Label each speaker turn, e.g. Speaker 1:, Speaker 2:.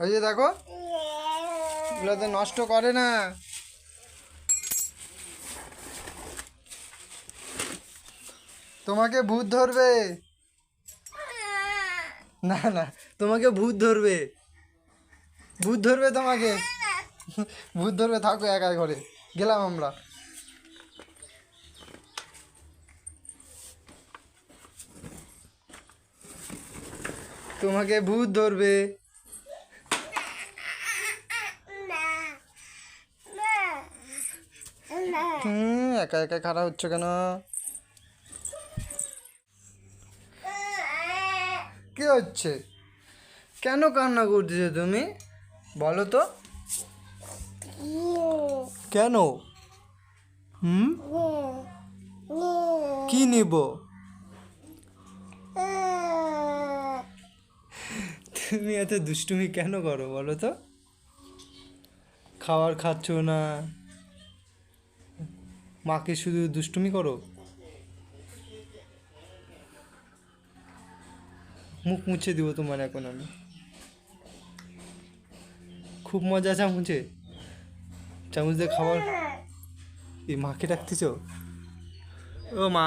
Speaker 1: ওই যে দেখো। এগুলো তো নষ্ট করে না। তোমাকে ভূত ধরবে। না না, তোমাকে ভূত ধরবে। ভূত ধরবে তোমাকে। ভূত ধরবে, থাকো একা ঘরে। গেলাম আমরা। তোমাকে ভূত ধরবে। একা একা খারাপ হচ্ছে কেন? কি হচ্ছে? কেন কান্না করতেছো তুমি? বলো তো। কেন? হুম? কি নিব? তুমি এত দুষ্টুমি কেন করো বলো তো? খাবার খাচ্ছ না? মাকে শুধু দুষ্টুমি করো? মুখ মুছে দিব তোমার এখন আমি। খুব মজা চামচে। চামুচ দিয়ে খাবার এই মাকে ডাকতেছ? ও মা।